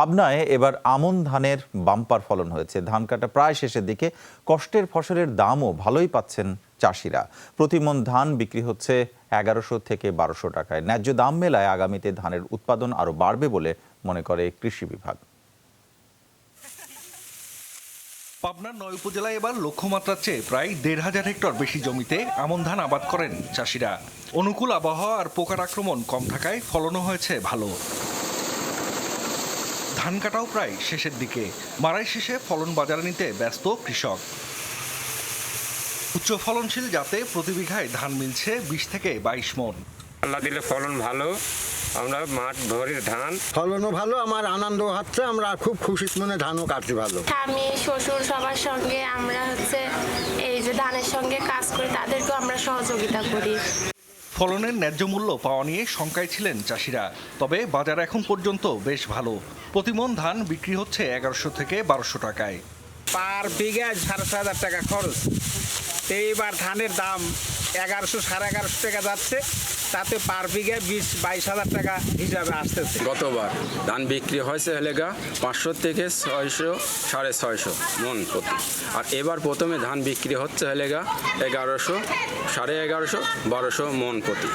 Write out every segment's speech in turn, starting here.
পাবনায় এবার আমন ধানের বাম্পার ফলন হয়েছে। ধান কাটা প্রায় শেষের দিকে। কষ্টের ফসলের দামও ভালোই পাচ্ছেন চাষিরা। প্রতি মন ধান বিক্রি হচ্ছে এগারোশো থেকে বারোশো টাকায়। ন্যায্য দাম মেলায় আগামীতে ধানের উৎপাদন আরও বাড়বে বলে মনে করে কৃষি বিভাগ। পাবনার নয় উপজেলায় এবার লক্ষ্যমাত্রার চেয়ে প্রায় দেড় হাজার হেক্টর বেশি জমিতে আমন ধান আবাদ করেন চাষিরা। অনুকূল আবহাওয়া আর পোকার আক্রমণ কম থাকায় ফলনও হয়েছে ভালো। ধান কাটাও প্রায় শেষের দিকে। মারাই শেষে ফলন বাজারে নিতে ব্যস্ত কৃষক। উচ্চ ফলনশীল জাতে প্রতি বিঘায় ধান মিলছে বিশ থেকে বাইশ মন। আল্লাহ দিলে ফলন ভালো আমরা মাঠ ভরির ধান। ফলনও ভালো আমার আনন্দ হচ্ছে আমরা খুব খুশি মনে ধানও কাটছি ভালো। স্বামী শ্বশুর সবার সঙ্গে আমরা হচ্ছে এই যে ধানের সঙ্গে কাজ করি তাদেরকেও আমরা সহযোগিতা করি। ফলনের ন্যায্য মূল্য পাওয়া নিয়ে শঙ্কায় ছিলেন চাষিরা। তবে বাজার এখন পর্যন্ত বেশ ভালো। প্রতিমন ধান বিক্রি হচ্ছে এগারোশো থেকে বারোশো টাকায়। পার বিঘা সাড়ে হাজার টাকা খরচ। এইবার ধানের দাম এগারোশো সাড়ে এগারোশো টাকা যাচ্ছে। তাতে পার বিঘা বিশ বাইশ হাজার টাকা হিসাবে আসতেছে। গতবার ধান বিক্রি হয়েছে গা পাঁচশো থেকে ছয়শো সাড়ে ছয়শো মন প্রতি। আর এবার প্রথমে ধান বিক্রি হচ্ছে গা এগারোশো সাড়ে এগারোশো বারোশো মন প্রতি।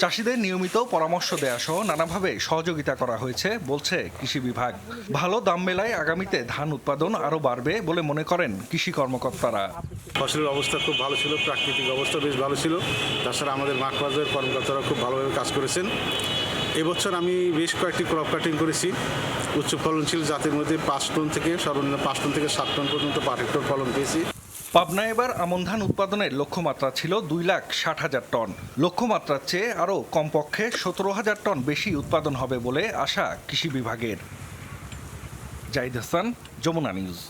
চাষিদের নিয়মিত পরামর্শ দেয়া সহ নানাভাবে সহযোগিতা করা হয়েছে বলছে কৃষি বিভাগ। ভালো দাম মেলায় আগামীতে ধান উৎপাদন আরও বাড়বে বলে মনে করেন কৃষি কর্মকর্তারা। ফসলের অবস্থা খুব ভালো ছিল, প্রাকৃতিক অবস্থা বেশ ভালো ছিল। তাছাড়া আমাদের মাঠ পর্যায়ের কর্মকর্তারা খুব ভালোভাবে কাজ করেছেন। এবছর আমি বেশ কয়েকটি ক্রপ কাটিং করেছি। উচ্চ ফলনশীল জাতের মধ্যে পাঁচ টন থেকে সর্বনিম্ন পাঁচ টন থেকে সাত টন পর্যন্ত পার হেক্টর ফলন পেয়েছি। পাবনা এবার আমন ধান উৎপাদনের লক্ষ্যমাত্রা ছিল দুই লাখ ষাট হাজার টন। লক্ষ্যমাত্রার চেয়ে আরও কমপক্ষে সতেরো হাজার টন বেশি উৎপাদন হবে বলে আশা কৃষি বিভাগের। জাহিদ হাসান, যমুনা নিউজ।